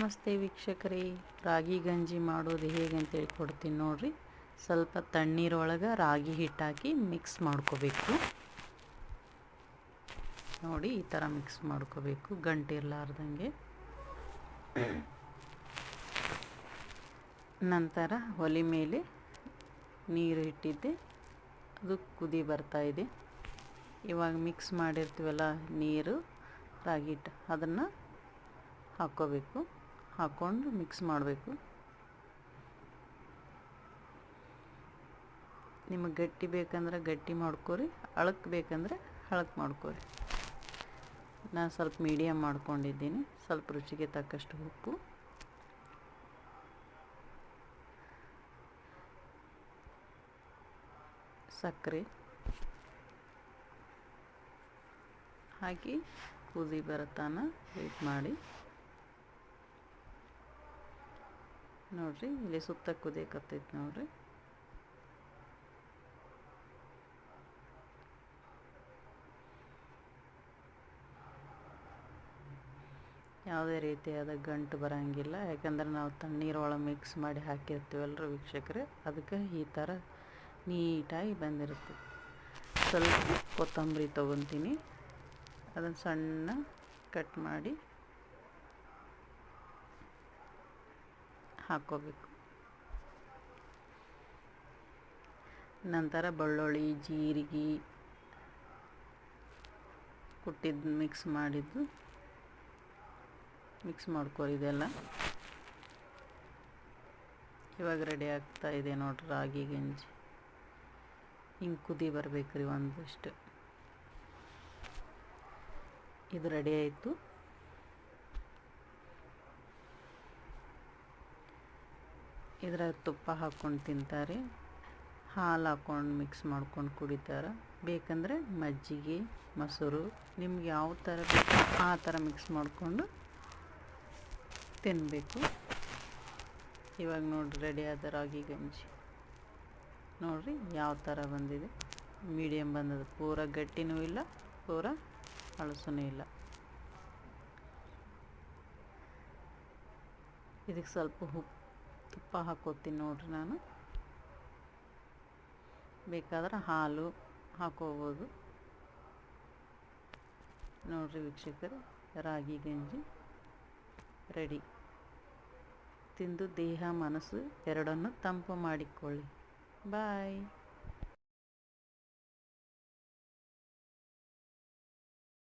ನಮಸ್ತೆ ವೀಕ್ಷಕರೇ. ರಾಗಿ ಗಂಜಿ ಮಾಡೋದು ಹೇಗೆ ಅಂತೇಳಿ ಕೊಡ್ತೀನಿ ನೋಡಿರಿ. ಸ್ವಲ್ಪ ತಣ್ಣೀರೊಳಗೆ ರಾಗಿ ಹಿಟ್ಟು ಹಾಕಿ ಮಿಕ್ಸ್ ಮಾಡ್ಕೋಬೇಕು. ನೋಡಿ ಈ ಥರ ಮಿಕ್ಸ್ ಮಾಡ್ಕೋಬೇಕು. ಗಂಟಿರ್ಲಾರ್ದಂಗೆ. ನಂತರ ಒಲೆ ಮೇಲೆ ನೀರು ಇಟ್ಟಿದ್ದೆ ಅದು ಕುದಿ ಬರ್ತಾ ಇದೆ. ಇವಾಗ ಮಿಕ್ಸ್ ಮಾಡಿರ್ತೀವಲ್ಲ ನೀರು, ರಾಗಿ ಹಿಟ್ಟು ಅದನ್ನು ಹಾಕ್ಕೋಬೇಕು. ಹಾಕ್ಕೊಂಡು ಮಿಕ್ಸ್ ಮಾಡಬೇಕು. ನಿಮಗೆ ಗಟ್ಟಿ ಬೇಕಂದ್ರೆ ಗಟ್ಟಿ ಮಾಡ್ಕೊರಿ, ಅಳಕ್ ಬೇಕಂದ್ರೆ ಹಳಕ್ ಮಾಡ್ಕೊರಿ. ನಾನು ಸ್ವಲ್ಪ ಮೀಡಿಯಮ್ ಮಾಡ್ಕೊಂಡಿದ್ದೀನಿ, ಸ್ವಲ್ಪ ರುಚಿಗೆ ತಕ್ಕಷ್ಟು ಉಪ್ಪು. ಸಕ್ಕರೆ. ಹಾಕಿ ಕುದಿ ಬರತ್ತಾನ ವೇಟ್ ಮಾಡಿ. ನೋಡ್ರಿ, ಇಲ್ಲಿ ಸುತ್ತ ಕುದಿಯಕತ್ತೈತಿ ನೋಡ್ರಿ. ಯಾವುದೇ ರೀತಿಯಾದ ಗಂಟು ಬರೋಂಗಿಲ್ಲ, ಯಾಕಂದ್ರೆ ನಾವು ತಣ್ಣೀರೊಳಗೆ ಮಿಕ್ಸ್ ಮಾಡಿ ಹಾಕಿರ್ತೀವಲ್ರಿ ವೀಕ್ಷಕರೇ, ಅದಕ್ಕೆ ಈ ಥರ ನೀಟಾಗಿ ಬಂದಿರುತ್ತೆ. ಸ್ವಲ್ಪ ಕೊತ್ತಂಬರಿ ತೊಗೊತೀನಿ, ಅದನ್ನು ಸಣ್ಣ ಕಟ್ ಮಾಡಿ ಹಾಕ್ಕೋಬೇಕು. ನಂತರ ಬೆಳ್ಳುಳ್ಳಿ, ಜೀರಿಗೆ ಕುಟ್ಟಿದ್ದು ಮಿಕ್ಸ್ ಮಾಡಿದ್ದು ಮಿಕ್ಸ್ ಮಾಡ್ಕೋ ಇದೆಲ್ಲ. ಇವಾಗ ರೆಡಿ ಆಗ್ತಾ ಇದೆ ನೋಡ್ರಿ ರಾಗಿ, ಗಂಜಿ. ಹಿಂಗೆ ಕುದಿ ರೀ ಒಂದಷ್ಟು. ಇದು ರೆಡಿ ಆಯಿತು. ಇದರ ತುಪ್ಪ ಹಾಕ್ಕೊಂಡು ತಿಂತಾರೆ. ಹಾಲು ಹಾಕ್ಕೊಂಡು ಮಿಕ್ಸ್ ಮಾಡ್ಕೊಂಡು ಕುಡಿತಾರೆ. ಬೇಕಂದರೆ ಮಜ್ಜಿಗೆ, ಮೊಸರು, ನಿಮ್ಗೆ ಯಾವ ಥರ ಬೇಕು ಆ ಥರ ಮಿಕ್ಸ್ ಮಾಡಿಕೊಂಡು ತಿನ್ನಬೇಕು ಇವಾಗ ನೋಡಿರಿ ರೆಡಿ ಆದ ರಾಗಿ ಗಂಜಿ. ನೋಡಿರಿ ಯಾವ ಥರ ಬಂದಿದೆ. ಮೀಡಿಯಮ್ ಬಂದದ ಪೂರ ಗಟ್ಟಿನೂ ಇಲ್ಲ, ಪೂರ ಹಳಸೂ ಇಲ್ಲ. ಇದಕ್ಕೆ ಸ್ವಲ್ಪ ಉಪ್ಪು ತುಪ್ಪ ಹಾಕೋತೀನಿ ನೋಡ್ರಿ ನಾನು. ಬೇಕಾದ್ರೆ ಹಾಲು ಹಾಕೋಬೋದು. ನೋಡ್ರಿ ವೀಕ್ಷಕರು, ರಾಗಿ ಗಂಜಿ ರೆಡಿ. ತಿಂದು ದೇಹ, ಮನಸ್ಸು ಎರಡನ್ನು ತಂಪು ಮಾಡಿಕೊಳ್ಳಿ. ಬಾಯ್.